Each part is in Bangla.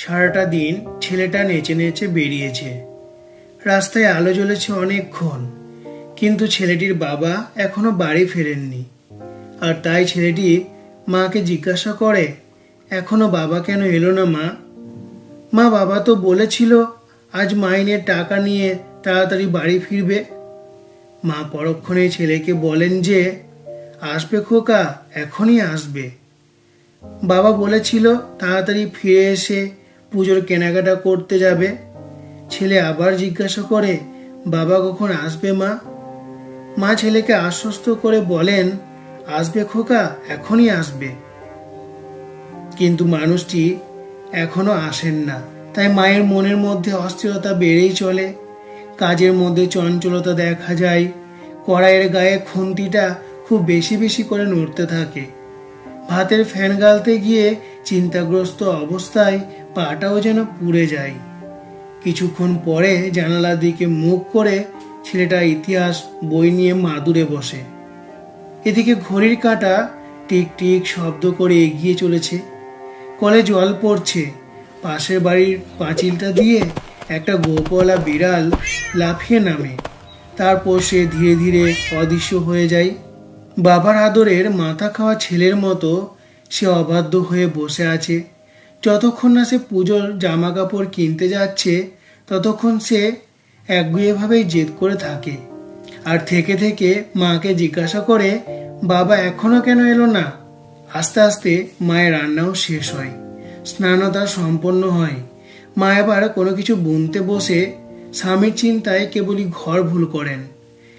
সারাটা দিন ছেলেটা নেচে নেচে বেরিয়েছে। রাস্তায় আলো জ্বলেছে অনেকক্ষণ, কিন্তু ছেলেটির বাবা এখনও বাড়ি ফেরেননি। আর তাই ছেলেটি মাকে জিজ্ঞাসা করে, এখনও বাবা কেন এলো না মা? মা, বাবা তো বলেছিল আজ মাইনের টাকা নিয়ে তাড়াতাড়ি বাড়ি ফিরবে। মা পরক্ষণে ছেলেকে বলেন যে, আসবে খোকা, এখনই আসবে। বাবা বলেছিল, তাড়াতাড়ি ফিরে এসে পুজোর কেনাকাটা করতে যাবে। ছেলে আবার জিজ্ঞাসা করে, বাবা কখন আসবে মা? মা ছেলেকে আশ্বস্ত করে বলেন, আসবে খোকা, এখনই আসবে। কিন্তু মানুষটি এখনও আসেন না। তাই মায়ের মনের মধ্যে অস্থিরতা বেড়েই চলে। কাজের মধ্যে চঞ্চলতা দেখা যায়। কড়াইয়ের গায়ে খুন্তিটা খুব বেশি বেশি করে নড়তে থাকে। ভাতের ফ্যান গালতে গিয়ে চিন্তাগ্রস্ত অবস্থায় পাটাও যেন পুড়ে যায়। কিছুক্ষণ পরে জানালার দিকে মুখ করে ছেলেটা ইতিহাস বই নিয়ে মাদুরে বসে। এদিকে ঘড়ির কাঁটা টিক টিক শব্দ করে এগিয়ে চলেছে। কলে জল পড়ছে। পাশের বাড়ির পাঁচিলটা দিয়ে একটা গোপলা বিড়াল লাফিয়ে নামে। তারপর সে ধীরে ধীরে অদৃশ্য হয়ে যায়। বাবার আদরের মাথা খাওয়া ছেলের মতো সে অবাধ্য হয়ে বসে আছে। যতক্ষণ না সে পুজোর জামা কাপড় কিনতে যাচ্ছে, ততক্ষণ সে একগুয়েভাবেই জেদ করে থাকে। আর থেকে থেকে মাকে জিজ্ঞাসা করে, বাবা, এখনও কেন এলো না? আস্তে আস্তে মায়ের রান্নাও শেষ হয় স্নানও তার সম্পন্ন হয়। মা এবার কোনো কিছু বুনতে বসে স্বামীর চিন্তায় কেবলই ঘর ভুল করেন।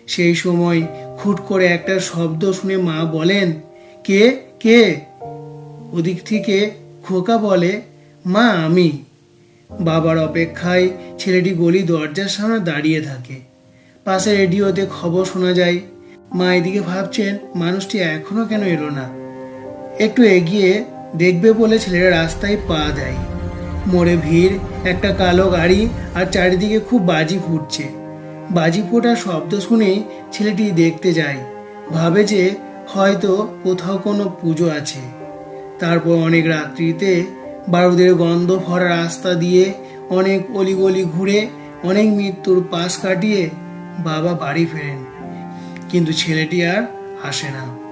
সেই সময় খুট করে একটা শব্দ শুনে মা বলেন, কে? কে? ওদিক থেকে খোকা বলে, মা, আমি। বাবার অপেক্ষায় ছেলেটি গলি দরজার সামনে দাঁড়িয়ে থাকে। পাশে রেডিওতে খবর শোনা যায়, মা, এদিকে ভাবছেন মানুষটি এখনও কেন এলো না? একটু এগিয়ে দেখবে বলে ছেলেরা রাস্তায় পা দেয়। মোড়ে ভিড়, একটা কালো গাড়ি আর চারিদিকে খুব বাজি ফুটছে। বাজি ফোটার শব্দ শুনেই ছেলেটি দেখতে যায়, ভাবে যে হয়তো কোথাও কোনো পুজো আছে। তারপর অনেক রাত্রিতে বারুদের গন্ধ ভরা রাস্তা দিয়ে অনেক অলিগলি ঘুরে অনেক মৃত্যুর পাশ কাটিয়ে বাবা বাড়ি ফেরেন। কিন্তু ছেলেটি আর আসে না।